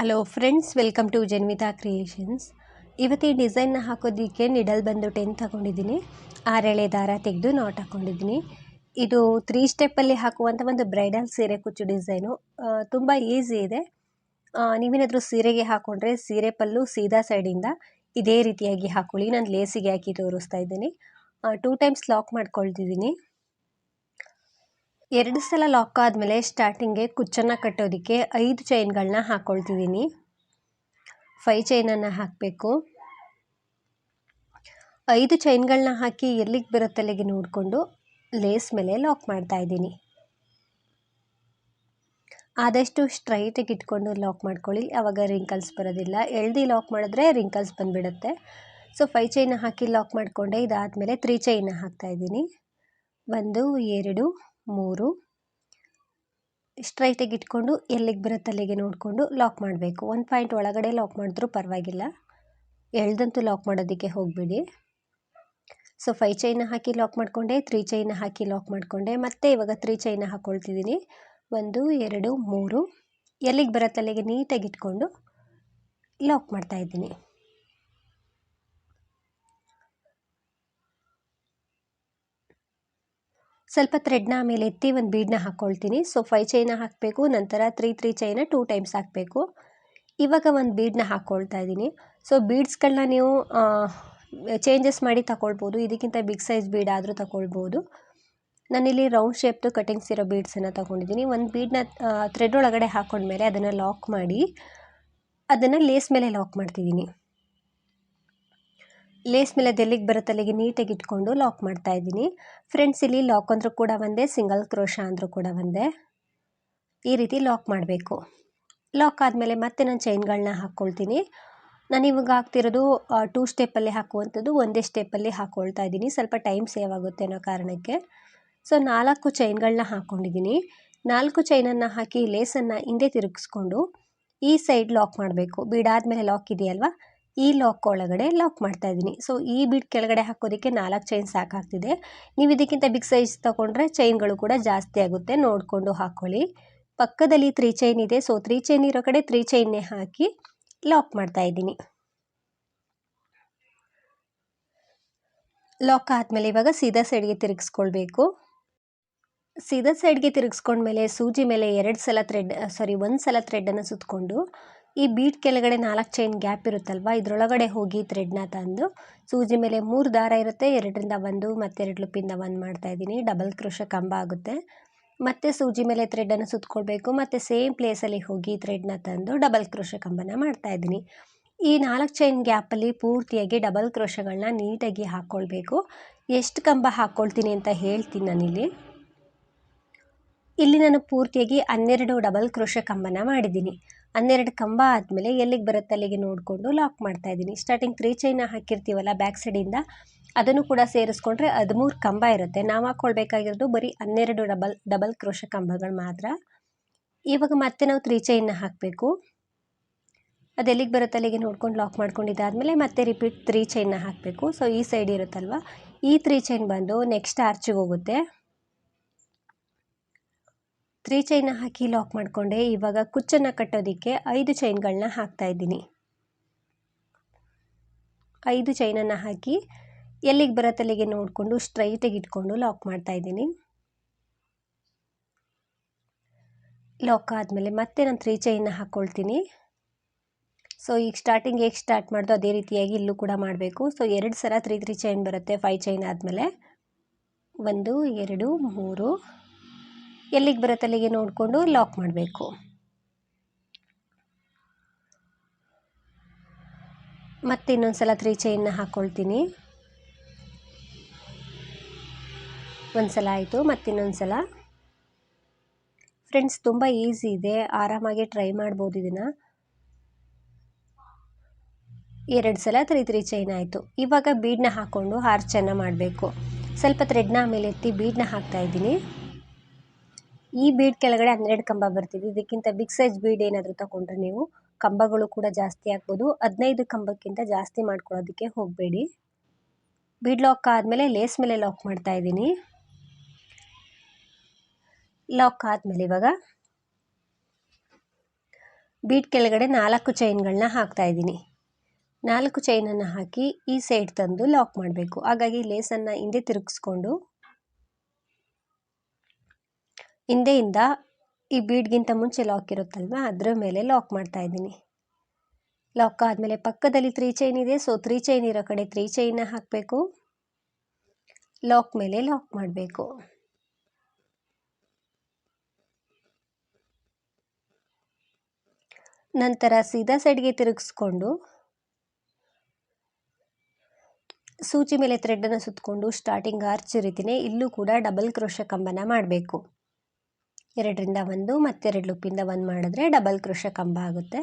Hello friends welcome to Janvitha creations ಇವತ್ತು ಈ ಡಿಸೈನ್ನ ಹಾಕೋದಕ್ಕೆ ನಿಡಲ್ ಬಂದು ಟೆನ್ ತಗೊಂಡಿದ್ದೀನಿ. ಆರೆಳೆ ದಾರ ತೆಗೆದು ನಾಟ್ ಹಾಕ್ಕೊಂಡಿದ್ದೀನಿ ಇದು ತ್ರೀ ಸ್ಟೆಪ್ಪಲ್ಲಿ ಹಾಕುವಂಥ ಒಂದು ಬ್ರೈಡಲ್ ಸೀರೆ ಕುಚ್ಚು ಡಿಸೈನು ತುಂಬ ಈಸಿ ಇದೆ. ನೀವೇನಾದರೂ ಸೀರೆಗೆ ಹಾಕ್ಕೊಂಡ್ರೆ ಸೀರೆ ಪಲ್ಲು ಸೀದಾ ಸೈಡಿಂದ ಇದೇ ರೀತಿಯಾಗಿ ಹಾಕೊಳ್ಳಿ. ನಾನು ಲೇಸಿಗೆ ಹಾಕಿ ತೋರಿಸ್ತಾ ಇದ್ದೀನಿ. ಟೂ ಟೈಮ್ಸ್ ಲಾಕ್ ಮಾಡ್ಕೊಳ್ತಿದ್ದೀನಿ. ಎರಡು ಸಲ ಲಾಕ್ ಆದಮೇಲೆ ಸ್ಟಾರ್ಟಿಂಗ್ಗೆ ಕುಚ್ಚನ್ನು ಕಟ್ಟೋದಕ್ಕೆ ಐದು ಚೈನ್ಗಳನ್ನ ಹಾಕ್ಕೊಳ್ತಿದ್ದೀನಿ ಫೈ ಚೈನನ್ನು ಹಾಕಬೇಕು. ಐದು ಚೈನ್ಗಳನ್ನ ಹಾಕಿ ಎಲ್ಲಿಗೆ ಬರುತ್ತೆ ಅಲ್ಲಿಗೆ ನೋಡಿಕೊಂಡು ಲೇಸ್ ಮೇಲೆ ಲಾಕ್ ಮಾಡ್ತಾ ಇದ್ದೀನಿ. ಆದಷ್ಟು ಸ್ಟ್ರೈಟಾಗಿ ಇಟ್ಕೊಂಡು ಲಾಕ್ ಮಾಡ್ಕೊಳ್ಳಿ. ಆವಾಗ ರಿಂಕಲ್ಸ್ ಬರೋದಿಲ್ಲ. ಎಳ್ದು ಲಾಕ್ ಮಾಡಿದ್ರೆ ರಿಂಕಲ್ಸ್ ಬಂದುಬಿಡುತ್ತೆ. ಸೊ ಫೈ ಚೈನ್ ಹಾಕಿ ಲಾಕ್ ಮಾಡಿಕೊಂಡೆ. ಇದಾದಮೇಲೆ ತ್ರೀ ಚೈನ್ ಹಾಕ್ತಾ ಇದ್ದೀನಿ. ಒಂದು, ಎರಡು ಮೂರು. ಸ್ಟ್ರೈಟಾಗಿ ಇಟ್ಕೊಂಡು ಎಲ್ಲಿಗೆ ಬರುತ್ತೆ ಅಲ್ಲಿಗೆ ನೋಡಿಕೊಂಡು ಲಾಕ್ ಮಾಡಬೇಕು. ಒಂದು ಪಾಯಿಂಟ್ ಒಳಗಡೆ ಲಾಕ್ ಮಾಡಿದ್ರೂ ಪರವಾಗಿಲ್ಲ. ಎಳ್ದಂತೂ ಲಾಕ್ ಮಾಡೋದಕ್ಕೆ ಹೋಗಬೇಡಿ. ಸೊ ಫೈ ಚೈನ ಹಾಕಿ ಲಾಕ್ ಮಾಡಿಕೊಂಡೆ ತ್ರೀ ಚೈನ ಹಾಕಿ ಲಾಕ್ ಮಾಡಿಕೊಂಡೆ. ಮತ್ತೆ ಇವಾಗ ತ್ರೀ ಚೈನ ಹಾಕ್ಕೊಳ್ತಿದ್ದೀನಿ ಒಂದು, ಎರಡು, ಮೂರು. ಎಲ್ಲಿಗೆ ಬರುತ್ತೆ ಅಲ್ಲಿಗೆ ನೀಟಾಗಿ ಇಟ್ಕೊಂಡು ಲಾಕ್ ಮಾಡ್ತಾಯಿದ್ದೀನಿ ಸ್ವಲ್ಪ ಥ್ರೆಡ್ನ ಆಮೇಲೆ ಎತ್ತಿ ಒಂದು ಬೀಡನ್ನ ಹಾಕ್ಕೊಳ್ತೀನಿ ಸೊ ಫೈ ಚೈನ ಹಾಕಬೇಕು, ನಂತರ ತ್ರೀ ತ್ರೀ ಚೈನ ಟೂ ಟೈಮ್ಸ್ ಹಾಕಬೇಕು. ಇವಾಗ ಒಂದು ಬೀಡನ್ನ ಹಾಕ್ಕೊಳ್ತಾ ಇದ್ದೀನಿ. ಸೊ ಬೀಡ್ಸ್ಗಳನ್ನ ನೀವು ಚೇಂಜಸ್ ಮಾಡಿ ತಗೊಳ್ಬೋದು ಇದಕ್ಕಿಂತ ಬಿಗ್ ಸೈಜ್ ಬೀಡ್ ಆದರೂ ತಗೊಳ್ಬೋದು ನಾನಿಲ್ಲಿ ರೌಂಡ್ ಶೇಪ್ದು ಕಟಿಂಗ್ಸ್ ಇರೋ ಬೀಡ್ಸನ್ನು ತೊಗೊಂಡಿದ್ದೀನಿ. ಒಂದು ಬೀಡನ್ನ ಥ್ರೆಡ್ ಒಳಗಡೆ ಹಾಕ್ಕೊಂಡ್ಮೇಲೆ ಅದನ್ನು ಲಾಕ್ ಮಾಡಿ, ಅದನ್ನು ಲೇಸ್ ಮೇಲೆ ಲಾಕ್ ಮಾಡ್ತಿದ್ದೀನಿ. ಲೇಸ್ ಮೇಲೆ ದೆಲ್ಲಿಗೆ ಬರುತ್ತೆ ಅಲ್ಲಿಗೆ ನೀಟಾಗಿ ಇಟ್ಕೊಂಡು ಲಾಕ್ ಮಾಡ್ತಾ ಇದ್ದೀನಿ. ಫ್ರೆಂಡ್ಸ್, ಇಲ್ಲಿ ಲಾಕ್ ಅಂದರೂ ಕೂಡ ಒಂದೇ, ಸಿಂಗಲ್ ಕ್ರೋಶ ಅಂದರೂ ಕೂಡ ಒಂದೇ. ಈ ರೀತಿ ಲಾಕ್ ಮಾಡಬೇಕು. ಲಾಕ್ ಆದಮೇಲೆ ಮತ್ತೆ ನಾನು ಚೈನ್ಗಳನ್ನ ಹಾಕ್ಕೊಳ್ತೀನಿ. ನಾನು ಇವಾಗ ಹಾಕ್ತಿರೋದು ಟೂ ಸ್ಟೆಪ್ಪಲ್ಲಿ ಹಾಕುವಂಥದ್ದು, ಒಂದೇ ಸ್ಟೆಪ್ಪಲ್ಲಿ ಹಾಕ್ಕೊಳ್ತಾ ಇದ್ದೀನಿ. ಸ್ವಲ್ಪ ಟೈಮ್ ಸೇವ್ ಆಗುತ್ತೆ ಅನ್ನೋ ಕಾರಣಕ್ಕೆ. ಸೊ, ನಾಲ್ಕು ಚೈನ್ಗಳನ್ನ ಹಾಕ್ಕೊಂಡಿದ್ದೀನಿ ನಾಲ್ಕು ಚೈನನ್ನು ಹಾಕಿ ಲೇಸನ್ನು ಹಿಂದೆ ತಿರುಗಿಸ್ಕೊಂಡು ಈ ಸೈಡ್ ಲಾಕ್ ಮಾಡಬೇಕು. ಬೀಡಾದಮೇಲೆ ಲಾಕ್ ಇದೆಯಲ್ವಾ? ಈ ಲಾಕ್ ಒಳಗಡೆ ಲಾಕ್ ಮಾಡ್ತಾ ಇದ್ದೀನಿ. ಸೊ ಈ ಬಿಟ್ ಕೆಳಗಡೆ ಹಾಕೋದಕ್ಕೆ ನಾಲ್ಕು ಚೈನ್ ಸಾಕಾಗ್ತಿದೆ. ನೀವು ಇದಕ್ಕಿಂತ ಬಿಗ್ ಸೈಜ್ ತೊಗೊಂಡ್ರೆ ಚೈನ್ಗಳು ಕೂಡ ಜಾಸ್ತಿ ಆಗುತ್ತೆ. ನೋಡಿಕೊಂಡು ಹಾಕ್ಕೊಳ್ಳಿ ಪಕ್ಕದಲ್ಲಿ ತ್ರೀ ಚೈನ್ ಇದೆ. ಸೊ ತ್ರೀ ಚೈನ್ ಇರೋ ಕಡೆ ತ್ರೀ ಚೈನ್ನೇ ಹಾಕಿ ಲಾಕ್ ಮಾಡ್ತಾ ಇದ್ದೀನಿ. ಲಾಕ್ ಆದಮೇಲೆ ಇವಾಗ ಸೀದಾ ಸೈಡ್ಗೆ ತಿರುಗಿಸ್ಕೊಳ್ಬೇಕು. ಸೀದಾ ಸೈಡ್ಗೆ ತಿರುಗಿಸ್ಕೊಂಡ್ಮೇಲೆ ಸೂಜಿ ಮೇಲೆ ಎರಡು ಸಲ ಥ್ರೆಡ್ ಸಾರಿ ಒಂದು ಸಲ ಥ್ರೆಡನ್ನು ಸುತ್ತಕೊಂಡು ಈ ಬೀಟ್ ಕೆಳಗಡೆ ನಾಲ್ಕು ಚೈನ್ ಗ್ಯಾಪ್ ಇರುತ್ತಲ್ವ? ಇದರೊಳಗಡೆ ಹೋಗಿ ಥ್ರೆಡ್ನ ತಂದು ಸೂಜಿ ಮೇಲೆ ಮೂರು ದಾರ ಇರುತ್ತೆ. ಎರಡರಿಂದ ಒಂದು ಮತ್ತು ಎರಡು ಲುಪ್ಪಿಂದ ಒಂದು ಮಾಡ್ತಾಯಿದ್ದೀನಿ ಡಬಲ್ ಕ್ರೋಶ ಕಂಬ ಆಗುತ್ತೆ. ಮತ್ತೆ ಸೂಜಿ ಮೇಲೆ ಥ್ರೆಡನ್ನು ಸುತ್ತಕೊಳ್ಬೇಕು ಮತ್ತು ಸೇಮ್ ಪ್ಲೇಸಲ್ಲಿ ಹೋಗಿ ಥ್ರೆಡ್ನ ತಂದು ಡಬಲ್ ಕ್ರೋಶ ಕಂಬನ ಮಾಡ್ತಾಯಿದ್ದೀನಿ ಈ ನಾಲ್ಕು ಚೈನ್ ಗ್ಯಾಪಲ್ಲಿ ಪೂರ್ತಿಯಾಗಿ ಡಬಲ್ ಕ್ರೋಶಗಳನ್ನ ನೀಟಾಗಿ ಹಾಕ್ಕೊಳ್ಬೇಕು ಎಷ್ಟು ಕಂಬ ಹಾಕ್ಕೊಳ್ತೀನಿ ಅಂತ ಹೇಳ್ತೀನಿ ನಾನಿಲ್ಲಿ. ಇಲ್ಲಿ ನಾನು ಪೂರ್ತಿಯಾಗಿ ಹನ್ನೆರಡು ಡಬಲ್ ಕ್ರೋಶ ಕಂಬನ ಮಾಡಿದ್ದೀನಿ. ಹನ್ನೆರಡು ಕಂಬ ಆದಮೇಲೆ ಎಲ್ಲಿಗೆ ಬರುತ್ತೆ ಅಲ್ಲಿಗೆ ನೋಡಿಕೊಂಡು ಲಾಕ್ ಮಾಡ್ತಾ ಇದ್ದೀನಿ. ಸ್ಟಾರ್ಟಿಂಗ್ ತ್ರೀ ಚೈನ ಹಾಕಿರ್ತೀವಲ್ಲ ಬ್ಯಾಕ್ ಸೈಡಿಂದ ಅದನ್ನು ಕೂಡ ಸೇರಿಸ್ಕೊಂಡ್ರೆ ಹದಿಮೂರು ಕಂಬ ಇರುತ್ತೆ. ನಾವು ಹಾಕ್ಕೊಳ್ಬೇಕಾಗಿರೋದು ಬರೀ ಹನ್ನೆರಡು ಡಬಲ್ ಡಬಲ್ ಕ್ರೋಶ ಕಂಬಗಳು ಮಾತ್ರ. ಇವಾಗ ಮತ್ತೆ ನಾವು ತ್ರೀ ಚೈನ್ನ ಹಾಕಬೇಕು. ಅದೆಲ್ಲಿಗೆ ಬರುತ್ತೆ ಅಲ್ಲಿಗೆ ನೋಡ್ಕೊಂಡು ಲಾಕ್ ಮಾಡ್ಕೊಂಡಿದ್ದಾದಮೇಲೆ ಮತ್ತೆ ರಿಪೀಟ್ ತ್ರೀ ಚೈನ ಹಾಕಬೇಕು. ಸೊ ಈ ಸೈಡ್ ಇರುತ್ತಲ್ವ? ಈ ತ್ರೀ ಚೈನ್ ಬಂದು ನೆಕ್ಸ್ಟ್ ಆರ್ಚಿಗೆ ಹೋಗುತ್ತೆ. ತ್ರೀ ಚೈನ್ನ ಹಾಕಿ ಲಾಕ್ ಮಾಡಿಕೊಂಡೆ. ಇವಾಗ ಕುಚ್ಚನ್ನು ಕಟ್ಟೋದಕ್ಕೆ ಐದು ಚೈನ್ಗಳನ್ನ ಹಾಕ್ತಾ ಇದ್ದೀನಿ. ಐದು ಚೈನನ್ನು ಹಾಕಿ ಎಲ್ಲಿಗೆ ಬರತ್ತಲ್ಲಿಗೆ ನೋಡಿಕೊಂಡು ಸ್ಟ್ರೈಟಾಗಿ ಇಟ್ಕೊಂಡು ಲಾಕ್ ಮಾಡ್ತಾ ಇದ್ದೀನಿ. ಲಾಕ್ ಆದಮೇಲೆ ಮತ್ತೆ ನಾನು ತ್ರೀ ಚೈನ್ನ ಹಾಕ್ಕೊಳ್ತೀನಿ ಸೊ, ಈಗ ಸ್ಟಾರ್ಟಿಂಗ್ ಹೇಗೆ ಸ್ಟಾರ್ಟ್ ಮಾಡ್ದೋ ಅದೇ ರೀತಿಯಾಗಿ ಇಲ್ಲೂ ಕೂಡ ಮಾಡಬೇಕು. ಸೊ, ಎರಡು ಸಲ ತ್ರೀ ತ್ರೀ ಚೈನ್ ಬರುತ್ತೆ ಫೈ ಚೈನ್ ಆದಮೇಲೆ. ಒಂದು, ಎರಡು, ಮೂರು ಎಲ್ಲಿಗೆ ಬರುತ್ತೆ ಅಲ್ಲಿಗೆ ನೋಡಿಕೊಂಡು ಲಾಕ್ ಮಾಡಬೇಕು. ಮತ್ತೆ ಇನ್ನೊಂದು ಸಲ ತ್ರೀ ಚೈನ್ನ ಹಾಕ್ಕೊಳ್ತೀನಿ ಒಂದು ಸಲ ಆಯಿತು, ಮತ್ತು ಇನ್ನೊಂದು ಸಲ ಫ್ರೆಂಡ್ಸ್ ತುಂಬ ಈಸಿ ಇದೆ. ಆರಾಮಾಗಿ ಟ್ರೈ ಮಾಡ್ಬೋದು ಇದನ್ನು. ಎರಡು ಸಲ ತ್ರೀ ತ್ರೀ ಚೈನ್ ಆಯಿತು. ಇವಾಗ ಬೀಡನ್ನ ಹಾಕ್ಕೊಂಡು ಹಾರ್ಚನ್ನು ಮಾಡಬೇಕು. ಸ್ವಲ್ಪ ಥ್ರೆಡ್ನ ಆಮೇಲೆ ಎತ್ತಿ ಬೀಡನ್ನ ಹಾಕ್ತಾಯಿದ್ದೀನಿ ಈ ಬೀಡ್ ಕೆಳಗಡೆ ಹನ್ನೆರಡು ಕಂಬ ಬರ್ತಿದೆ. ಇದಕ್ಕಿಂತ ಬಿಗ್ ಸೈಜ್ ಬೀಡ್ ಏನಾದರೂ ತಗೊಂಡ್ರೆ ನೀವು ಕಂಬಗಳು ಕೂಡ ಜಾಸ್ತಿ ಹಾಕ್ಬೋದು ಹದಿನೈದು ಕಂಬಕ್ಕಿಂತ ಜಾಸ್ತಿ ಮಾಡ್ಕೊಳ್ಳೋದಕ್ಕೆ ಹೋಗಬೇಡಿ. ಬೀಡ್ ಲಾಕ್ ಆದಮೇಲೆ ಲೇಸ್ ಮೇಲೆ ಲಾಕ್ ಮಾಡ್ತಾ ಇದ್ದೀನಿ. ಲಾಕ್ ಆದಮೇಲೆ ಇವಾಗ ಬೀಟ್ ಕೆಳಗಡೆ ನಾಲ್ಕು ಚೈನ್ಗಳನ್ನ ಹಾಕ್ತಾ ಇದ್ದೀನಿ. ನಾಲ್ಕು ಚೈನನ್ನು ಹಾಕಿ ಈ ಸೈಡ್ ತಂದು ಲಾಕ್ ಮಾಡಬೇಕು. ಹಾಗಾಗಿ ಲೇಸನ್ನು ಹಿಂದೆ ತಿರುಗಿಸ್ಕೊಂಡು ಹಿಂದೆಯಿಂದ ಈ ಬೀಡ್ಗಿಂತ ಮುಂಚೆ ಲಾಕ್ ಇರುತ್ತಲ್ವ? ಅದರ ಮೇಲೆ ಲಾಕ್ ಮಾಡ್ತಾ ಇದ್ದೀನಿ. ಲಾಕ್ ಆದಮೇಲೆ ಪಕ್ಕದಲ್ಲಿ ತ್ರೀ ಚೈನ್ ಇದೆ ಸೊ ತ್ರೀ ಚೈನ್ ಇರೋ ಕಡೆ ತ್ರೀ ಚೈನ್ನ ಹಾಕಬೇಕು. ಲಾಕ್ ಮೇಲೆ ಲಾಕ್ ಮಾಡಬೇಕು. ನಂತರ ಸೀದಾ ಸೈಡ್ಗೆ ತಿರುಗಿಸ್ಕೊಂಡು ಸೂಚಿ ಮೇಲೆ ಥ್ರೆಡ್ಡನ್ನು ಸುತ್ತಕೊಂಡು ಸ್ಟಾರ್ಟಿಂಗ್ ಆರ್ಚ್ ಇರ್ತೀನಿ ಇಲ್ಲೂ ಕೂಡ ಡಬಲ್ ಕ್ರೋಶ ಕಂಬನ ಮಾಡಬೇಕು. ಎರಡರಿಂದ ಒಂದು ಮತ್ತೆರಡು ಲೂಪಿಂದ ಒಂದು ಮಾಡಿದ್ರೆ ಡಬಲ್ ಕೃಷ ಕಂಬ ಆಗುತ್ತೆ.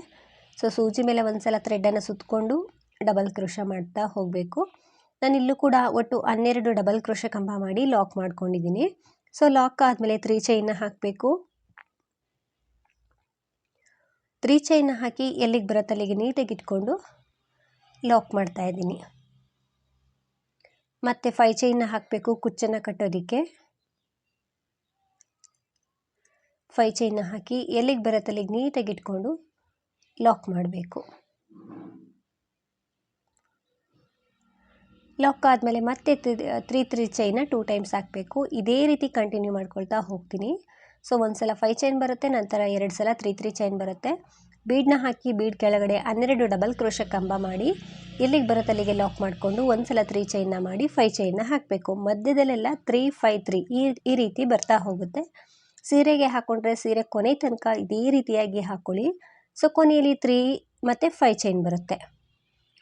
ಸೊ ಸೂಜಿ ಮೇಲೆ ಒಂದು ಸಲ ಥ್ರೆಡ್ಡನ್ನು ಸುತ್ತಕೊಂಡು ಡಬಲ್ ಕ್ರೋಶ ಮಾಡ್ತಾ ಹೋಗಬೇಕು. ನಾನು ಇಲ್ಲೂ ಕೂಡ ಒಟ್ಟು ಹನ್ನೆರಡು ಡಬಲ್ ಕೃಷ ಕಂಬ ಮಾಡಿ ಲಾಕ್ ಮಾಡ್ಕೊಂಡಿದ್ದೀನಿ. ಸೊ ಲಾಕ್ ಆದಮೇಲೆ ತ್ರೀ ಚೈನ ಹಾಕಬೇಕು. ತ್ರೀ ಚೈನ ಹಾಕಿ ಎಲ್ಲಿಗೆ ಬರುತ್ತೆ ಅಲ್ಲಿಗೆ ನೀಟಾಗಿ ಇಟ್ಕೊಂಡು ಲಾಕ್ ಮಾಡ್ತಾ ಇದ್ದೀನಿ. ಮತ್ತು ಫೈ ಚೈನ ಹಾಕಬೇಕು ಕುಚ್ಚನ್ನು ಕಟ್ಟೋದಕ್ಕೆ. ಫೈ ಚೈನ್ನ ಹಾಕಿ ಎಲ್ಲಿಗೆ ಬರುತ್ತೆ ಅಲ್ಲಿಗೆ ನೀಟಾಗಿ ಇಟ್ಕೊಂಡು ಲಾಕ್ ಮಾಡಬೇಕು. ಲಾಕ್ ಆದಮೇಲೆ ಮತ್ತೆ ತ್ರೀ ತ್ರೀ ಚೈನ ಟೂ ಟೈಮ್ಸ್ ಹಾಕಬೇಕು. ಇದೇ ರೀತಿ ಕಂಟಿನ್ಯೂ ಮಾಡ್ಕೊಳ್ತಾ ಹೋಗ್ತೀನಿ. ಸೊ ಒಂದು ಸಲ ಫೈ ಚೈನ್ ಬರುತ್ತೆ, ನಂತರ ಎರಡು ಸಲ ತ್ರೀ ತ್ರೀ ಚೈನ್ ಬರುತ್ತೆ. ಬೀಡನ್ನ ಹಾಕಿ ಬೀಡ್ ಕೆಳಗಡೆ ಹನ್ನೆರಡು ಡಬಲ್ ಕ್ರೋಶ ಕಂಬ ಮಾಡಿ, ಎಲ್ಲಿಗೆ ಬರುತ್ತೆ ಅಲ್ಲಿಗೆ ಲಾಕ್ ಮಾಡಿಕೊಂಡು ಒಂದು ಸಲ ತ್ರೀ ಚೈನ್ನ ಮಾಡಿ ಫೈ ಚೈನ್ನ ಹಾಕಬೇಕು. ಮಧ್ಯದಲ್ಲೆಲ್ಲ ತ್ರೀ ಫೈ ತ್ರೀ ಈ ಈ ರೀತಿ ಬರ್ತಾ ಹೋಗುತ್ತೆ. ಸೀರೆಗೆ ಹಾಕ್ಕೊಂಡ್ರೆ ಸೀರೆ ಕೊನೆ ತನಕ ಇದೇ ರೀತಿಯಾಗಿ ಹಾಕ್ಕೊಳ್ಳಿ ಸೊ, ಕೊನೆಯಲ್ಲಿ ತ್ರೀ ಮತ್ತು ಫೈವ್ ಚೈನ್ ಬರುತ್ತೆ.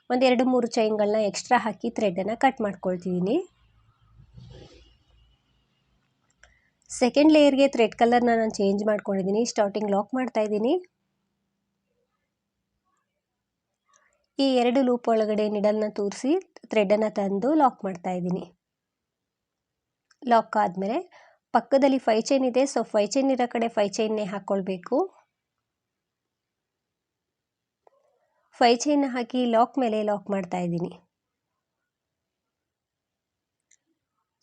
ಒಂದೆರಡು ಮೂರು ಚೈನ್ಗಳನ್ನ ಎಕ್ಸ್ಟ್ರಾ ಹಾಕಿ ಥ್ರೆಡನ್ನು ಕಟ್ ಮಾಡ್ಕೊಳ್ತಿದ್ದೀನಿ ಸೆಕೆಂಡ್ ಲೇಯರ್ಗೆ ಥ್ರೆಡ್ ಕಲರ್ನ ನಾನು ಚೇಂಜ್ ಮಾಡ್ಕೊಂಡಿದ್ದೀನಿ ಸ್ಟಾರ್ಟಿಂಗ್ ಲಾಕ್ ಮಾಡ್ತಾ ಇದ್ದೀನಿ. ಈ ಎರಡು ಲೂಪ್ ಒಳಗಡೆ ನಿಡಲ್ನ ತೂರಿಸಿ ಥ್ರೆಡನ್ನು ತಂದು ಲಾಕ್ ಮಾಡ್ತಾ ಇದ್ದೀನಿ. ಲಾಕ್ ಆದಮೇಲೆ ಪಕ್ಕದಲ್ಲಿ ಫೈ ಚೈನ್ ಇದೆ ಸೊ ಫೈ ಚೈನ್ ಇರೋ ಕಡೆ ಫೈ ಚೈನ್ನೇ ಹಾಕ್ಕೊಳ್ಬೇಕು ಫೈ ಚೈನ್ ಹಾಕಿ ಲಾಕ್ ಮೇಲೆ ಲಾಕ್ ಮಾಡ್ತಾ ಇದ್ದೀನಿ.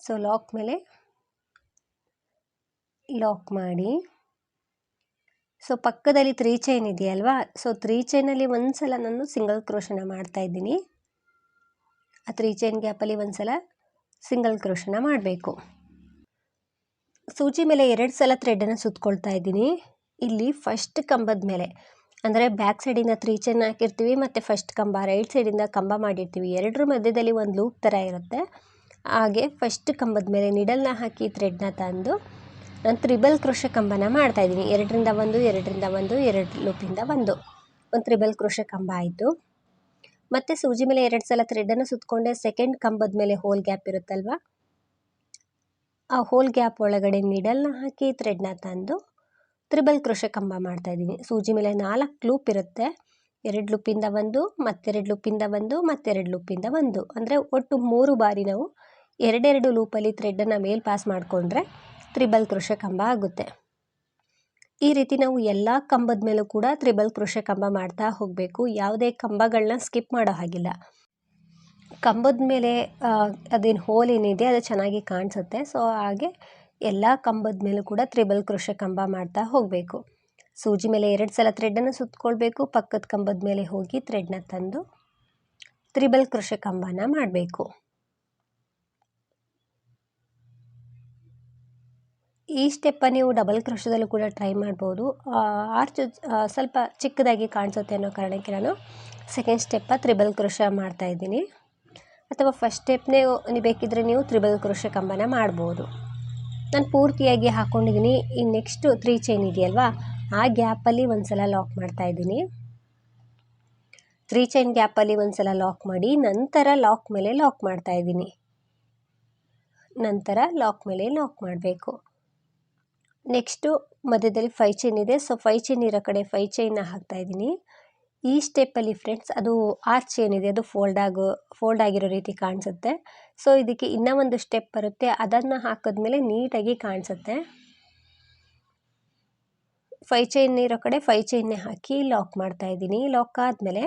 ಸೊ ಲಾಕ್ ಮೇಲೆ ಲಾಕ್ ಮಾಡಿ. ಸೊ ಪಕ್ಕದಲ್ಲಿ ತ್ರೀ ಚೈನ್ ಇದೆಯಲ್ವಾ? ಸೊ ತ್ರೀ ಚೈನಲ್ಲಿ ಒಂದು ಸಲ ನಾನು ಸಿಂಗಲ್ ಕ್ರೋಶನ ಮಾಡ್ತಾ ಇದ್ದೀನಿ. ಆ ತ್ರೀ ಚೈನ್ ಗ್ಯಾಪಲ್ಲಿ ಒಂದು ಸಲ ಸಿಂಗಲ್ ಕ್ರೋಶನ ಮಾಡಬೇಕು. ಸೂಜಿ ಮೇಲೆ ಎರಡು ಸಲ ಥ್ರೆಡನ್ನು ಸುತ್ಕೊಳ್ತಾ ಇದ್ದೀನಿ. ಇಲ್ಲಿ ಫಸ್ಟ್ ಕಂಬದ ಮೇಲೆ. ಅಂದರೆ ಬ್ಯಾಕ್ ಸೈಡಿಂದ ತ್ರೀ ಚೈನ್ ಹಾಕಿರ್ತೀವಿ, ಮತ್ತು ಫಸ್ಟ್ ಕಂಬ ರೈಟ್ ಸೈಡಿಂದ ಕಂಬ ಮಾಡಿರ್ತೀವಿ. ಎರಡರ ಮಧ್ಯದಲ್ಲಿ ಒಂದು ಲೂಪ್ ಥರ ಇರುತ್ತೆ. ಹಾಗೆ ಫಸ್ಟ್ ಕಂಬದ ಮೇಲೆ ನಿಡಲ್ನ ಹಾಕಿ ಥ್ರೆಡ್ನ ತಂದು, ನಾನು ತ್ರಿಬಲ್ ಕೃಷ ಕಂಬನ ಮಾಡ್ತಾಯಿದ್ದೀನಿ ಎರಡರಿಂದ ಒಂದು ಎರಡರಿಂದ ಒಂದು, ಎರಡು ಲೂಪಿಂದ ಒಂದು. ಒಂದು ತ್ರಿಬಲ್ ಕೃಷ ಕಂಬ ಆಯಿತು. ಮತ್ತು ಸೂಜಿ ಮೇಲೆ ಎರಡು ಸಲ ಥ್ರೆಡನ್ನು ಸುತ್ತಕೊಂಡೆ ಸೆಕೆಂಡ್ ಕಂಬದ ಮೇಲೆ ಹೋಲ್ ಗ್ಯಾಪ್ ಇರುತ್ತಲ್ವ? ಆ ಹೋಲ್ ಗ್ಯಾಪ್ ಒಳಗಡೆ ನಿಡಲ್ನ ಹಾಕಿ ಥ್ರೆಡ್ನ ತಂದು ತ್ರಿಬಲ್ ಕ್ರೋಶ ಕಂಬ ಮಾಡ್ತಾಯಿದ್ದೀನಿ ಸೂಜಿ ಮೇಲೆ ನಾಲ್ಕು ಲೂಪ್ ಇರುತ್ತೆ. ಎರಡು ಲೂಪಿಂದ ಒಂದು, ಮತ್ತೆರಡು ಲೂಪಿಂದ ಒಂದು, ಮತ್ತೆರಡು ಲೂಪಿಂದ ಒಂದು. ಅಂದರೆ ಒಟ್ಟು ಮೂರು ಬಾರಿ ನಾವು ಎರಡೆರಡು ಲೂಪಲ್ಲಿ ಥ್ರೆಡ್ಡನ್ನು ಮೇಲ್ ಪಾಸ್ ಮಾಡಿಕೊಂಡ್ರೆ ತ್ರಿಬಲ್ ಕ್ರೋಶ ಕಂಬ ಆಗುತ್ತೆ. ಈ ರೀತಿ ನಾವು ಎಲ್ಲ ಕಂಬದ ಮೇಲೂ ಕೂಡ ತ್ರಿಬಲ್ ಕ್ರೋಶ ಕಂಬ ಮಾಡ್ತಾ ಹೋಗಬೇಕು. ಯಾವುದೇ ಕಂಬಗಳನ್ನ ಸ್ಕಿಪ್ ಮಾಡೋ ಹಾಗಿಲ್ಲ. ಕಂಬದ ಮೇಲೆ ಅದೇನು ಹೋಲ್ ಏನಿದೆ ಅದು ಚೆನ್ನಾಗಿ ಕಾಣಿಸುತ್ತೆ. ಸೊ ಹಾಗೆ ಎಲ್ಲ ಕಂಬದ ಮೇಲೂ ಕೂಡ ತ್ರಿಬಲ್ ಕೃಷ ಕಂಬ ಮಾಡ್ತಾ ಹೋಗಬೇಕು. ಸೂಜಿ ಮೇಲೆ ಎರಡು ಸಲ ಥ್ರೆಡನ್ನು ಸುತ್ತಕೊಳ್ಬೇಕು ಪಕ್ಕದ ಕಂಬದ ಮೇಲೆ ಹೋಗಿ ಥ್ರೆಡ್ನ ತಂದು ತ್ರಿಬಲ್ ಕೃಷ ಕಂಬನ ಮಾಡಬೇಕು. ಈ ಸ್ಟೆಪ್ಪ ನೀವು ಡಬಲ್ ಕೃಷದಲ್ಲೂ ಕೂಡ ಟ್ರೈ ಮಾಡ್ಬೋದು. ಆರ್ಚು ಸ್ವಲ್ಪ ಚಿಕ್ಕದಾಗಿ ಕಾಣಿಸುತ್ತೆ ಅನ್ನೋ ಕಾರಣಕ್ಕೆ ನಾನು ಸೆಕೆಂಡ್ ಸ್ಟೆಪ್ಪ ತ್ರಿಬಲ್ ಕೃಷ ಮಾಡ್ತಾಯಿದ್ದೀನಿ ಅಥವಾ ಫಸ್ಟ್ ಸ್ಟೆಪ್ನೇ ಬೇಕಿದ್ದರೆ ನೀವು ತ್ರಿಬಲ್ ಕ್ರೋಶ ಕಂಬನ ಮಾಡ್ಬೋದು. ನಾನು ಪೂರ್ತಿಯಾಗಿ ಹಾಕ್ಕೊಂಡಿದ್ದೀನಿ ಈ ನೆಕ್ಸ್ಟು ತ್ರೀ ಚೈನ್ ಇದೆಯಲ್ವಾ? ಆ ಗ್ಯಾಪಲ್ಲಿ ಒಂದು ಸಲ ಲಾಕ್ ಮಾಡ್ತಾಯಿದ್ದೀನಿ ತ್ರೀ ಚೈನ್ ಗ್ಯಾಪಲ್ಲಿ ಒಂದು ಸಲ ಲಾಕ್ ಮಾಡಿ ನಂತರ ಲಾಕ್ ಮೇಲೆ ಲಾಕ್ ಮಾಡ್ತಾ ಇದ್ದೀನಿ. ನಂತರ ಲಾಕ್ ಮೇಲೆ ಲಾಕ್ ಮಾಡಬೇಕು. ನೆಕ್ಸ್ಟು ಮಧ್ಯದಲ್ಲಿ ಫೈ ಚೈನ್ ಇದೆ. ಸೊ ಫೈ ಚೈನ್ ಇರೋ ಕಡೆ ಫೈ ಚೈನ್ನ ಹಾಕ್ತಾಯಿದ್ದೀನಿ ಈ ಸ್ಟೆಪ್ಪಲ್ಲಿ ಫ್ರೆಂಡ್ಸ್ ಅದು ಆರ್ಚ್ ಏನಿದೆ, ಅದು ಫೋಲ್ಡ್ ಆಗೋ ಫೋಲ್ಡ್ ಆಗಿರೋ ರೀತಿ ಕಾಣಿಸುತ್ತೆ. ಸೊ ಇದಕ್ಕೆ ಇನ್ನೂ ಒಂದು ಸ್ಟೆಪ್ ಬರುತ್ತೆ. ಅದನ್ನು ಹಾಕಿದ್ಮೇಲೆ ನೀಟಾಗಿ ಕಾಣಿಸುತ್ತೆ. ಫೈ ಚೈನ್ ಇರೋ ಕಡೆ ಫೈ ಚೈನ್ನೇ ಹಾಕಿ ಲಾಕ್ ಮಾಡ್ತಾ ಇದ್ದೀನಿ. ಲಾಕ್ ಆದಮೇಲೆ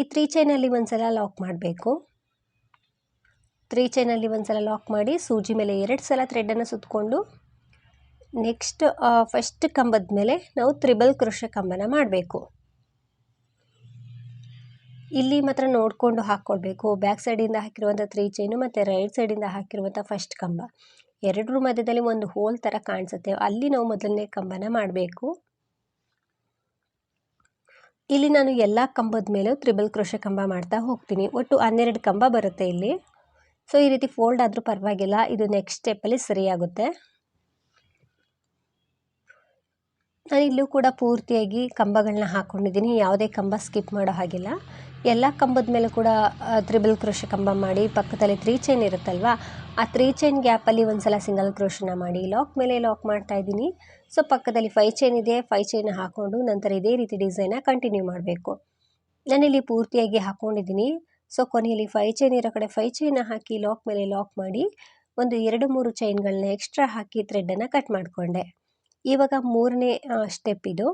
ಈ ತ್ರೀ ಚೈನಲ್ಲಿ ಒಂದು ಸಲ ಲಾಕ್ ಮಾಡಬೇಕು. ತ್ರೀ ಚೈನಲ್ಲಿ ಒಂದು ಸಲ ಲಾಕ್ ಮಾಡಿ, ಸೂಜಿ ಮೇಲೆ ಎರಡು ಸಲ ಥ್ರೆಡನ್ನು ಸುತ್ತಕೊಂಡು ನೆಕ್ಸ್ಟ್ ಫಸ್ಟ್ ಕಂಬದ ಮೇಲೆ ನಾವು ತ್ರಿಬಲ್ ಕೃಷ ಕಂಬನ ಮಾಡಬೇಕು. ಇಲ್ಲಿ ಮಾತ್ರ ನೋಡಿಕೊಂಡು ಹಾಕ್ಕೊಳ್ಬೇಕು ಬ್ಯಾಕ್ ಸೈಡಿಂದ ಹಾಕಿರುವಂಥ ತ್ರೀ ಚೈನು ಮತ್ತು ರೈಟ್ ಸೈಡಿಂದ ಹಾಕಿರುವಂಥ ಫಸ್ಟ್ ಕಂಬ. ಎರಡರ ಮಧ್ಯದಲ್ಲಿ ಒಂದು ಹೋಲ್ ಥರ ಕಾಣಿಸುತ್ತೆ. ಅಲ್ಲಿ ನಾವು ಮೊದಲನೇ ಕಂಬನ ಮಾಡಬೇಕು. ಇಲ್ಲಿ ನಾನು ಎಲ್ಲ ಕಂಬದ ಮೇಲೂ ತ್ರಿಬಲ್ ಕ್ರೋಶ ಕಂಬ ಮಾಡ್ತಾ ಹೋಗ್ತೀನಿ. ಒಟ್ಟು ಹನ್ನೆರಡು ಕಂಬ ಬರುತ್ತೆ ಇಲ್ಲಿ. ಸೊ ಈ ರೀತಿ ಫೋಲ್ಡ್ ಆದರೂ ಪರವಾಗಿಲ್ಲ. ಇದು ನೆಕ್ಸ್ಟ್ ಸ್ಟೆಪ್ಪಲ್ಲಿ ಸರಿಯಾಗುತ್ತೆ. ನಾನು ಇಲ್ಲೂ ಕೂಡ ಪೂರ್ತಿಯಾಗಿ ಕಂಬಗಳನ್ನ ಹಾಕ್ಕೊಂಡಿದ್ದೀನಿ ಯಾವುದೇ ಕಂಬ ಸ್ಕಿಪ್ ಮಾಡೋ ಹಾಗಿಲ್ಲ. ಎಲ್ಲ ಕಂಬದ ಮೇಲೆ ಕೂಡ ತ್ರಿಬಲ್ ಕ್ರೋಶ ಕಂಬ ಮಾಡಿ ಪಕ್ಕದಲ್ಲಿ ತ್ರೀ ಚೈನ್ ಇರುತ್ತಲ್ವಾ, ಆ ತ್ರೀ ಚೈನ್ ಗ್ಯಾಪಲ್ಲಿ ಒಂದು ಸಲ ಸಿಂಗಲ್ ಕ್ರೋಶನ ಮಾಡಿ ಲಾಕ್ ಮೇಲೆ ಲಾಕ್ ಮಾಡ್ತಾ ಇದ್ದೀನಿ. ಸೊ, ಪಕ್ಕದಲ್ಲಿ ಫೈ ಚೈನ್ ಇದೆ, ಫೈ ಚೈನ್ ಹಾಕ್ಕೊಂಡು ನಂತರ ಇದೇ ರೀತಿ ಡಿಸೈನ ಕಂಟಿನ್ಯೂ ಮಾಡಬೇಕು. ನಾನಿಲ್ಲಿ ಪೂರ್ತಿಯಾಗಿ ಹಾಕ್ಕೊಂಡಿದ್ದೀನಿ ಸೊ, ಕೊನೆಯಲ್ಲಿ ಫೈ ಚೈನ್ ಇರೋ ಕಡೆ ಫೈ ಚೈನ ಹಾಕಿ ಲಾಕ್ ಮೇಲೆ ಲಾಕ್ ಮಾಡಿ ಒಂದು ಎರಡು ಮೂರು ಚೈನ್ಗಳನ್ನ ಎಕ್ಸ್ಟ್ರಾ ಹಾಕಿ ಥ್ರೆಡ್ಡನ್ನು ಕಟ್ ಮಾಡಿಕೊಂಡೆ. ಇವಾಗ ಮೂರನೇ ಸ್ಟೆಪ್ ಇದು.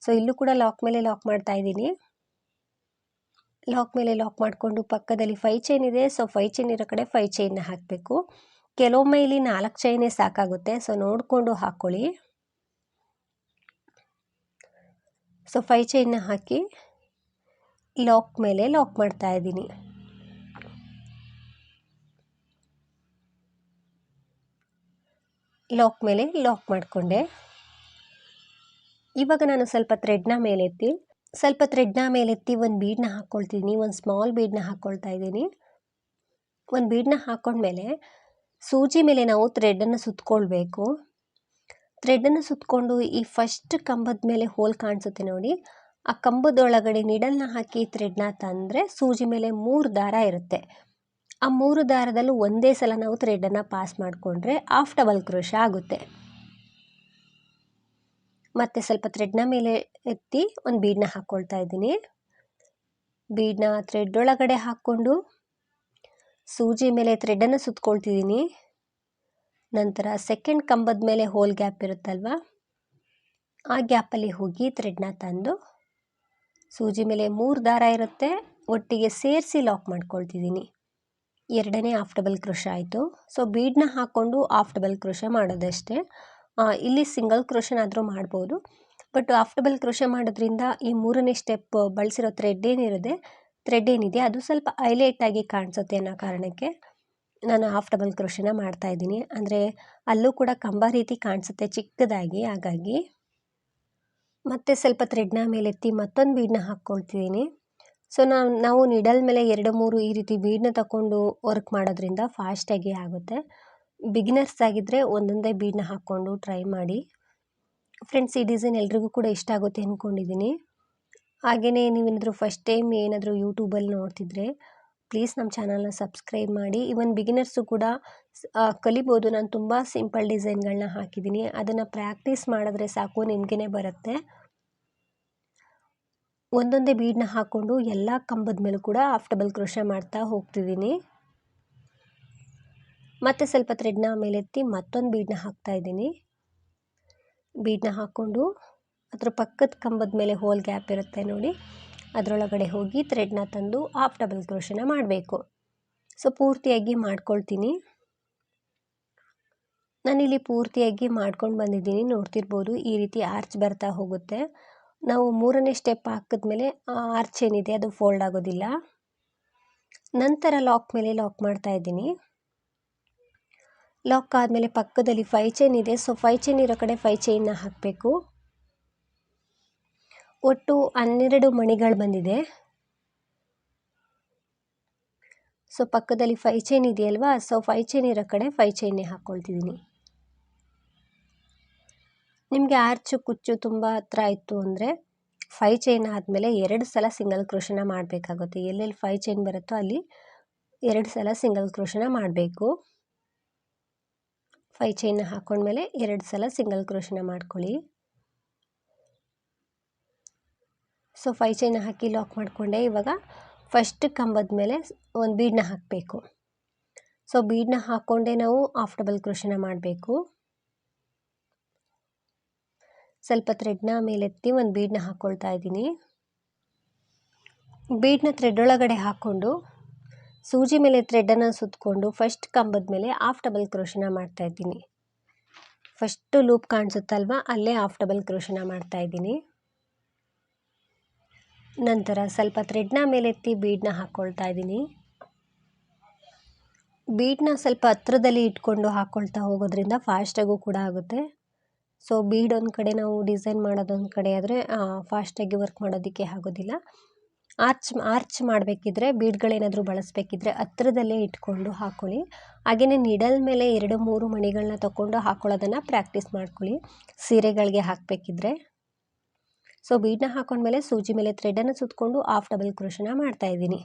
ಸೊ, ಇಲ್ಲೂ ಕೂಡ ಲಾಕ್ ಮೇಲೆ ಲಾಕ್ ಮಾಡ್ತಾ ಇದ್ದೀನಿ. ಲಾಕ್ ಮೇಲೆ ಲಾಕ್ ಮಾಡಿಕೊಂಡು ಪಕ್ಕದಲ್ಲಿ ಫೈ ಚೈನ್ ಇದೆ. ಸೊ ಫೈ ಚೈನ್ ಇರೋ ಕಡೆ ಫೈ ಚೈನ್ನ ಹಾಕಬೇಕು. ಕೆಲವೊಮ್ಮೆ ಇಲ್ಲಿ ನಾಲ್ಕು ಚೈನೇ ಸಾಕಾಗುತ್ತೆ. ಸೊ ನೋಡಿಕೊಂಡು ಹಾಕ್ಕೊಳ್ಳಿ ಸೊ ಫೈ ಚೈನ್ನ ಹಾಕಿ ಲಾಕ್ ಮೇಲೆ ಲಾಕ್ ಮಾಡ್ತಾ ಇದ್ದೀನಿ. ಲಾಕ್ ಮೇಲೆ ಲಾಕ್ ಮಾಡಿಕೊಂಡೆ. ಇವಾಗ ನಾನು ಸ್ವಲ್ಪ ಥ್ರೆಡ್ನ ಮೇಲೆತ್ತಿ ಸ್ವಲ್ಪ ಥ್ರೆಡ್ನ ಮೇಲೆತ್ತಿ ಒಂದು ಬೀಡನ್ನ ಹಾಕ್ಕೊಳ್ತಿದ್ದೀನಿ ಒಂದು ಸ್ಮಾಲ್ ಬೀಡನ್ನ ಹಾಕ್ಕೊಳ್ತಾ ಇದ್ದೀನಿ. ಒಂದು ಬೀಡನ್ನ ಹಾಕ್ಕೊಂಡ್ಮೇಲೆ ಸೂಜಿ ಮೇಲೆ ನಾವು ಥ್ರೆಡನ್ನು ಸುತ್ತಕೊಳ್ಬೇಕು ಥ್ರೆಡನ್ನು ಸುತ್ತಕೊಂಡು ಈ ಫಸ್ಟ್ ಕಂಬದ ಮೇಲೆ ಹೋಲ್ ಕಾಣಿಸುತ್ತೆ ನೋಡಿ. ಆ ಕಂಬದೊಳಗಡೆ ನಿಡಲ್ನ ಹಾಕಿ ಥ್ರೆಡ್ನ ತಂದರೆ ಸೂಜಿ ಮೇಲೆ ಮೂರು ದಾರ ಇರುತ್ತೆ. ಆ ಮೂರು ದಾರದಲ್ಲೂ ಒಂದೇ ಸಲ ನಾವು ಥ್ರೆಡನ್ನು ಪಾಸ್ ಮಾಡಿಕೊಂಡ್ರೆ ಆಫ್ ಡಬಲ್ ಕ್ರೋಶ ಆಗುತ್ತೆ. ಮತ್ತು ಸ್ವಲ್ಪ ಥ್ರೆಡ್ನ ಮೇಲೆ ಎತ್ತಿ ಒಂದು ಬೀಡನ್ನ ಹಾಕ್ಕೊಳ್ತಾ ಇದ್ದೀನಿ. ಬೀಡನ್ನ ಥ್ರೆಡ್ ಒಳಗಡೆ ಹಾಕ್ಕೊಂಡು ಸೂಜಿ ಮೇಲೆ ಥ್ರೆಡನ್ನು ಸುತ್ಕೊಳ್ತಿದ್ದೀನಿ. ನಂತರ ಸೆಕೆಂಡ್ ಕಂಬದ ಮೇಲೆ ಹೋಲ್ ಗ್ಯಾಪ್ ಇರುತ್ತಲ್ವ? ಆ ಗ್ಯಾಪಲ್ಲಿ ಹೋಗಿ ಥ್ರೆಡ್ನ ತಂದು ಸೂಜಿ ಮೇಲೆ ಮೂರು ದಾರ ಇರುತ್ತೆ. ಒಟ್ಟಿಗೆ ಸೇರಿಸಿ ಲಾಕ್ ಮಾಡ್ಕೊಳ್ತಿದ್ದೀನಿ. ಎರಡನೇ ಆಫ್ಟಬಲ್ ಕೃಷ ಆಯಿತು. ಸೊ ಬೀಡನ್ನ ಹಾಕ್ಕೊಂಡು ಆಫ್ಟಬಲ್ ಕೃಷ ಮಾಡೋದಷ್ಟೇ. ಇಲ್ಲಿ ಸಿಂಗಲ್ ಕ್ರೋಷನಾದರೂ ಮಾಡ್ಬೋದು. ಬಟ್ ಆಫ್ ಡಬಲ್ ಕ್ರೋಶ ಮಾಡೋದ್ರಿಂದ ಈ ಮೂರನೇ ಸ್ಟೆಪ್ ಬಳಸಿರೋ ಥ್ರೆಡ್ ಏನಿರುತ್ತೆ ಥ್ರೆಡ್ ಏನಿದೆ, ಅದು ಸ್ವಲ್ಪ ಹೈಲೈಟಾಗಿ ಕಾಣಿಸುತ್ತೆ ಅನ್ನೋ ಕಾರಣಕ್ಕೆ ನಾನು ಹಾಫ್ ಡಬಲ್ ಕ್ರೋಷನ ಮಾಡ್ತಾ ಇದ್ದೀನಿ. ಅಂದರೆ ಅಲ್ಲೂ ಕೂಡ ಕಂಬ ರೀತಿ ಕಾಣಿಸುತ್ತೆ, ಚಿಕ್ಕದಾಗಿ, ಹಾಗಾಗಿ. ಮತ್ತೆ ಸ್ವಲ್ಪ ಥ್ರೆಡ್ನ ಮೇಲೆತ್ತಿ ಮತ್ತೊಂದು ಬೀಡನ್ನ ಹಾಕ್ಕೊಳ್ತಿದ್ದೀನಿ ಸೊ ನಾವು ನಾವು ನಿಡಲ್ ಮೇಲೆ ಎರಡು ಮೂರು ಈ ರೀತಿ ಬೀಡನ್ನ ತಗೊಂಡು ವರ್ಕ್ ಮಾಡೋದ್ರಿಂದ ಫಾಸ್ಟಾಗಿ ಆಗುತ್ತೆ. ಬಿಗಿನರ್ಸ್ ಆಗಿದ್ದರೆ ಒಂದೊಂದೇ ಬೀಡನ್ನ ಹಾಕ್ಕೊಂಡು ಟ್ರೈ ಮಾಡಿ. ಫ್ರೆಂಡ್ಸ್ ಈ ಡಿಸೈನ್ ಎಲ್ರಿಗೂ ಕೂಡ ಇಷ್ಟ ಆಗುತ್ತೆ ಅಂದ್ಕೊಂಡಿದ್ದೀನಿ ಹಾಗೆಯೇ ನೀವೇನಾದರೂ ಫಸ್ಟ್ ಟೈಮ್ ಏನಾದರೂ ಯೂಟ್ಯೂಬಲ್ಲಿ ನೋಡ್ತಿದ್ರೆ ಪ್ಲೀಸ್ ನಮ್ಮ ಚಾನಲ್ನ ಸಬ್ಸ್ಕ್ರೈಬ್ ಮಾಡಿ. ಇವನ್ ಬಿಗಿನರ್ಸು ಕೂಡ ಕಲಿಬೋದು. ನಾನು ತುಂಬ ಸಿಂಪಲ್ ಡಿಸೈನ್ಗಳನ್ನ ಹಾಕಿದ್ದೀನಿ ಅದನ್ನು ಪ್ರಾಕ್ಟೀಸ್ ಮಾಡಿದ್ರೆ ಸಾಕು ನಿಮಗೇ ಬರುತ್ತೆ. ಒಂದೊಂದೇ ಬೀಡನ್ನ ಹಾಕ್ಕೊಂಡು ಎಲ್ಲ ಕಂಬದ ಮೇಲೂ ಕೂಡ ಆಫ್ಟಬಲ್ ಕೃಷಿ ಮಾಡ್ತಾ ಹೋಗ್ತಿದ್ದೀನಿ ಮತ್ತೆ ಸ್ವಲ್ಪ ಥ್ರೆಡ್ನ ಮೇಲೆತ್ತಿ ಮತ್ತೊಂದು ಬೀಡನ್ನ ಹಾಕ್ತಾ ಇದ್ದೀನಿ. ಬೀಡನ್ನ ಹಾಕ್ಕೊಂಡು ಅದ್ರ ಪಕ್ಕದ ಕಂಬದ ಮೇಲೆ ಹೋಲ್ ಗ್ಯಾಪ್ ಇರುತ್ತೆ ನೋಡಿ. ಅದರೊಳಗಡೆ ಹೋಗಿ ಥ್ರೆಡ್ನ ತಂದು ಹಾಫ್ ಡಬಲ್ ಕ್ರೋಷನ ಮಾಡಬೇಕು. ಸೊ ಪೂರ್ತಿಯಾಗಿ ಮಾಡ್ಕೊಳ್ತೀನಿ. ನಾನಿಲ್ಲಿ ಪೂರ್ತಿಯಾಗಿ ಮಾಡ್ಕೊಂಡು ಬಂದಿದ್ದೀನಿ. ನೋಡ್ತಿರ್ಬೋದು ಈ ರೀತಿ ಆರ್ಚ್ ಬರ್ತಾ ಹೋಗುತ್ತೆ. ನಾವು ಮೂರನೇ ಸ್ಟೆಪ್ ಹಾಕಿದ್ಮೇಲೆ ಆರ್ಚ್ ಏನಿದೆ ಅದು ಫೋಲ್ಡ್ ಆಗೋದಿಲ್ಲ. ನಂತರ ಲಾಕ್ ಮೇಲೆ ಲಾಕ್ ಮಾಡ್ತಾ ಇದ್ದೀನಿ. ಲಾಕ್ ಆದಮೇಲೆ ಪಕ್ಕದಲ್ಲಿ ಫೈ ಚೈನ್ ಇದೆ. ಸೊ ಫೈ ಚೈನ್ ಇರೋ ಕಡೆ ಫೈ ಚೈನ್ನ ಹಾಕಬೇಕು. ಒಟ್ಟು ಹನ್ನೆರಡು ಮಣಿಗಳು ಬಂದಿದೆ. ಸೊ ಪಕ್ಕದಲ್ಲಿ ಫೈ ಚೈನ್ ಇದೆಯಲ್ವಾ? ಸೊ ಫೈ ಚೈನ್ ಇರೋ ಕಡೆ ಫೈ ಚೈನ್ನೇ ಹಾಕ್ಕೊಳ್ತಿದ್ದೀನಿ ನಿಮಗೆ ಆರ್ಚು, ಕುಚ್ಚು ತುಂಬ ಹತ್ರ ಇತ್ತು ಅಂದರೆ ಫೈ ಚೈನ್ ಆದಮೇಲೆ ಎರಡು ಸಲ ಸಿಂಗಲ್ ಕ್ರೋಶನ ಮಾಡಬೇಕಾಗುತ್ತೆ. ಎಲ್ಲೆಲ್ಲಿ ಫೈ ಚೈನ್ ಬರುತ್ತೋ ಅಲ್ಲಿ ಎರಡು ಸಲ ಸಿಂಗಲ್ ಕ್ರೋಶನ ಮಾಡಬೇಕು. ಫೈ ಚೈನ್ನ ಹಾಕೊಂಡ್ಮೇಲೆ ಎರಡು ಸಲ ಸಿಂಗಲ್ ಕ್ರೋಶನ ಮಾಡ್ಕೊಳ್ಳಿ. ಸೊ, ಫೈ ಚೈನ ಹಾಕಿ ಲಾಕ್ ಮಾಡಿಕೊಂಡೆ. ಇವಾಗ ಫಸ್ಟ್ ಕಂಬದ ಮೇಲೆ ಒಂದು ಬೀಡನ್ನ ಹಾಕಬೇಕು. ಸೊ, ಬೀಡನ್ನ ಹಾಕ್ಕೊಂಡೆ ನಾವು ಆಫ್ ಡಬಲ್ ಕ್ರೋಶನ ಮಾಡಬೇಕು. ಸ್ವಲ್ಪ ಥ್ರೆಡ್ನ ಮೇಲೆತ್ತಿ ಒಂದು ಬೀಡನ್ನ ಹಾಕ್ಕೊಳ್ತಾ ಇದ್ದೀನಿ. ಬೀಡನ್ನ ಥ್ರೆಡ್ ಒಳಗಡೆ ಹಾಕ್ಕೊಂಡು ಸೂಜಿ ಮೇಲೆ ಥ್ರೆಡನ್ನು ಸುತ್ತಕೊಂಡು ಫಸ್ಟ್ ಕಂಬದ ಮೇಲೆ ಆಫ್ ಡಬಲ್ ಕ್ರೋಶನ ಮಾಡ್ತಾಯಿದ್ದೀನಿ ಫಸ್ಟು ಲೂಪ್ ಕಾಣಿಸುತ್ತಲ್ವ? ಅಲ್ಲೇ ಹಾಫ್ ಡಬಲ್ ಕ್ರೋಶನ ಮಾಡ್ತಾಯಿದ್ದೀನಿ ನಂತರ ಸ್ವಲ್ಪ ಥ್ರೆಡ್ನ ಮೇಲೆತ್ತಿ ಬೀಡನ್ನ ಹಾಕ್ಕೊಳ್ತಾ ಇದ್ದೀನಿ. ಬೀಡನ್ನ ಸ್ವಲ್ಪ ಹತ್ರದಲ್ಲಿ ಇಟ್ಕೊಂಡು ಹಾಕ್ಕೊಳ್ತಾ ಹೋಗೋದ್ರಿಂದ ಫಾಸ್ಟಾಗೂ ಕೂಡ ಆಗುತ್ತೆ. ಸೊ ಬೀಡ್ ಒಂದು ಕಡೆ ನಾವು ಡಿಸೈನ್ ಮಾಡೋದೊಂದು ಕಡೆ ಆದರೆ ಫಾಸ್ಟಾಗಿ ವರ್ಕ್ ಮಾಡೋದಕ್ಕೆ ಆಗೋದಿಲ್ಲ. ಆರ್ಚ್ ಆರ್ಚ್ ಮಾಡಬೇಕಿದ್ರೆ ಬೀಡ್ಗಳೇನಾದರೂ ಬಳಸಬೇಕಿದ್ರೆ ಹತ್ರದಲ್ಲೇ ಇಟ್ಕೊಂಡು ಹಾಕ್ಕೊಳ್ಳಿ ಹಾಗೆಯೇ ನಿಡಲ್ ಮೇಲೆ ಎರಡು, ಮೂರು ಮಣಿಗಳನ್ನ ತಗೊಂಡು ಹಾಕ್ಕೊಳ್ಳೋದನ್ನು ಪ್ರಾಕ್ಟೀಸ್ ಮಾಡ್ಕೊಳ್ಳಿ. ಸೀರೆಗಳಿಗೆ ಹಾಕಬೇಕಿದ್ರೆ. ಸೊ ಬೀಡನ್ನ ಹಾಕೊಂಡ್ಮೇಲೆ ಸೂಜಿ ಮೇಲೆ ಥ್ರೆಡನ್ನು ಸುತ್ತಕೊಂಡು ಹಾಫ್ ಡಬಲ್ ಕ್ರೋಶನ ಮಾಡ್ತಾಯಿದ್ದೀನಿ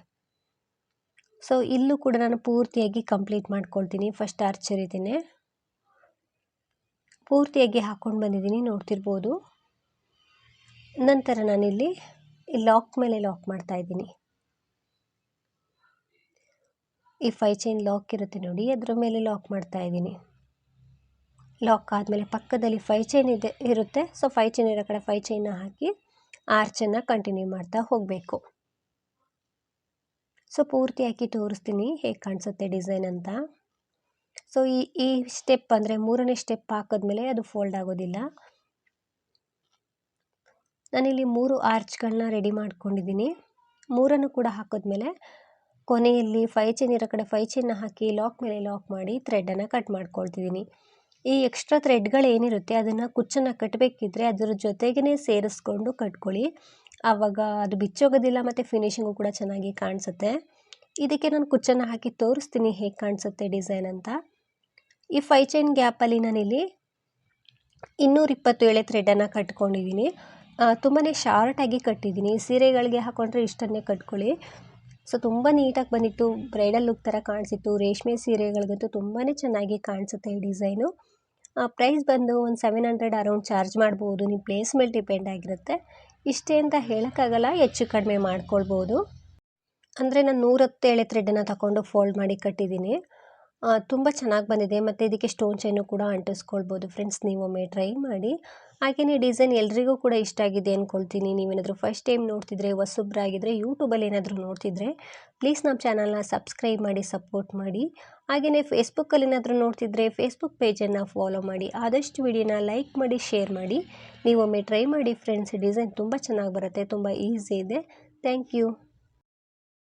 ಸೊ ಇಲ್ಲೂ ಕೂಡ ನಾನು ಪೂರ್ತಿಯಾಗಿ ಕಂಪ್ಲೀಟ್ ಮಾಡ್ಕೊಳ್ತೀನಿ. ಫಸ್ಟ್ ಆರ್ಚ್ ಇದ್ದೀನಿ ಪೂರ್ತಿಯಾಗಿ ಹಾಕ್ಕೊಂಡು ಬಂದಿದ್ದೀನಿ, ನೋಡ್ತಿರ್ಬೋದು. ನಂತರ ನಾನಿಲ್ಲಿ ಲಾಕ್ ಮೇಲೆ ಲಾಕ್ ಮಾಡ್ತಾ ಇದ್ದೀನಿ. ಈ ಫೈ ಚೈನ್ ಲಾಕ್ ಇರುತ್ತೆ ನೋಡಿ, ಅದರ ಮೇಲೆ ಲಾಕ್ ಮಾಡ್ತಾ ಇದ್ದೀನಿ. ಲಾಕ್ ಆದಮೇಲೆ ಪಕ್ಕದಲ್ಲಿ ಫೈ ಚೈನ್ ಇದೆ, ಇರುತ್ತೆ. ಸೊ ಫೈ ಚೈನ್ ಇರೋ ಕಡೆ ಫೈ ಚೈನ್ನ ಹಾಕಿ ಆರ್ಚನ್ನು ಕಂಟಿನ್ಯೂ ಮಾಡ್ತಾ ಹೋಗಬೇಕು. ಸೊ ಪೂರ್ತಿಯಾಗಿ ತೋರಿಸ್ತೀನಿ ಹೇಗೆ ಕಾಣಿಸುತ್ತೆ ಡಿಸೈನ್ ಅಂತ. ಸೊ ಈ ಈ ಸ್ಟೆಪ್ ಅಂದರೆ ಮೂರನೇ ಸ್ಟೆಪ್ ಹಾಕಿದ್ಮೇಲೆ ಅದು ಫೋಲ್ಡ್ ಆಗೋದಿಲ್ಲ. ನಾನಿಲ್ಲಿ ಮೂರು ಆರ್ಚ್ಗಳನ್ನ ರೆಡಿ ಮಾಡ್ಕೊಂಡಿದ್ದೀನಿ. ಮೂರನ್ನು ಕೂಡ ಹಾಕಿದ್ಮೇಲೆ ಕೊನೆಯಲ್ಲಿ ಫೈ ಚೈನ್ ಇರೋ ಕಡೆ ಫೈ ಚೈನ್ನ ಹಾಕಿ ಲಾಕ್ ಮೇಲೆ ಲಾಕ್ ಮಾಡಿ ಥ್ರೆಡನ್ನು ಕಟ್ ಮಾಡ್ಕೊಳ್ತಿದ್ದೀನಿ. ಈ ಎಕ್ಸ್ಟ್ರಾ ಥ್ರೆಡ್ಗಳು ಏನಿರುತ್ತೆ ಅದನ್ನು ಕುಚ್ಚನ್ನು ಕಟ್ಟಬೇಕಿದ್ರೆ ಅದರ ಜೊತೆಗೇ ಸೇರಿಸ್ಕೊಂಡು ಕಟ್ಕೊಳ್ಳಿ. ಆವಾಗ ಅದು ಬಿಚ್ಚೋಗೋದಿಲ್ಲ ಮತ್ತು ಫಿನಿಷಿಂಗು ಕೂಡ ಚೆನ್ನಾಗಿ ಕಾಣಿಸುತ್ತೆ. ಇದಕ್ಕೆ ನಾನು ಕುಚ್ಚನ್ನು ಹಾಕಿ ತೋರಿಸ್ತೀನಿ ಹೇಗೆ ಕಾಣಿಸುತ್ತೆ ಡಿಸೈನ್ ಅಂತ. ಈ ಫೈ ಚೈನ್ ಗ್ಯಾಪಲ್ಲಿ ನಾನಿಲ್ಲಿ ಇನ್ನೂರಿಪ್ಪತ್ತು ಎಳೆ ಥ್ರೆಡನ್ನು ಕಟ್ಕೊಂಡಿದ್ದೀನಿ. ತುಂಬಾ ಶಾರ್ಟಾಗಿ ಕಟ್ಟಿದ್ದೀನಿ. ಸೀರೆಗಳಿಗೆ ಹಾಕ್ಕೊಂಡ್ರೆ ಇಷ್ಟನ್ನೇ ಕಟ್ಕೊಳ್ಳಿ. ಸೊ ತುಂಬ ನೀಟಾಗಿ ಬಂದಿತ್ತು. ಬ್ರೈಡಲ್ ಲುಕ್ ಥರ ಕಾಣಿಸಿತ್ತು. ರೇಷ್ಮೆ ಸೀರೆಗಳಿಗಂತೂ ತುಂಬಾ ಚೆನ್ನಾಗಿ ಕಾಣಿಸುತ್ತೆ ಈ ಡಿಸೈನು ಪ್ರೈಸ್ ಬಂದು ಒಂದು ಸೆವೆನ್ ಹಂಡ್ರೆಡ್ ಅರೌಂಡ್ ಚಾರ್ಜ್ ಮಾಡ್ಬೋದು. ನಿಮ್ಮ ಪ್ಲೇಸ್ ಮೇಲೆ ಡಿಪೆಂಡ್ ಆಗಿರುತ್ತೆ. ಇಷ್ಟೇ ಅಂತ ಹೇಳೋಕ್ಕಾಗಲ್ಲ, ಹೆಚ್ಚು ಕಡಿಮೆ ಮಾಡ್ಕೊಳ್ಬೋದು. ಅಂದರೆ ನಾನು ನೂರತ್ತೇಳು ಥ್ರೆಡ್ಡನ್ನು ತಗೊಂಡು ಫೋಲ್ಡ್ ಮಾಡಿ ಕಟ್ಟಿದ್ದೀನಿ. ತುಂಬ ಚೆನ್ನಾಗಿ ಬಂದಿದೆ. ಮತ್ತು ಇದಕ್ಕೆ ಸ್ಟೋನ್ ಚೈನು ಕೂಡ ಅಂಟಿಸ್ಕೊಳ್ಬೋದು. ಫ್ರೆಂಡ್ಸ್ ನೀವೊಮ್ಮೆ ಟ್ರೈ ಮಾಡಿ. ಹಾಗೆಯೇ ಡಿಸೈನ್ ಎಲ್ರಿಗೂ ಕೂಡ ಇಷ್ಟ ಆಗಿದೆ ಅಂದ್ಕೊಳ್ತೀನಿ ನೀವೇನಾದರೂ ಫಸ್ಟ್ ಟೈಮ್ ನೋಡ್ತಿದ್ರೆ ಹೊಸಬ್ರಾಗಿದ್ದರೆ ಯೂಟ್ಯೂಬಲ್ಲಿ ಏನಾದರೂ ನೋಡ್ತಿದ್ರೆ ಪ್ಲೀಸ್ ನಮ್ಮ ಚಾನಲ್ನ ಸಬ್ಸ್ಕ್ರೈಬ್ ಮಾಡಿ ಸಪೋರ್ಟ್ ಮಾಡಿ. ಹಾಗೆಯೇ ಫೇಸ್ಬುಕ್ಕಲ್ಲಿ ಏನಾದರೂ ನೋಡ್ತಿದ್ರೆ ಫೇಸ್ಬುಕ್ ಪೇಜನ್ನು ಫಾಲೋ ಮಾಡಿ. ಆದಷ್ಟು ವಿಡಿಯೋನ ಲೈಕ್ ಮಾಡಿ ಶೇರ್ ಮಾಡಿ. ನೀವೊಮ್ಮೆ ಟ್ರೈ ಮಾಡಿ ಫ್ರೆಂಡ್ಸ್ ಡಿಸೈನ್ ತುಂಬ ಚೆನ್ನಾಗಿ ಬರುತ್ತೆ. ತುಂಬ ಈಸಿ ಇದೆ. Thank you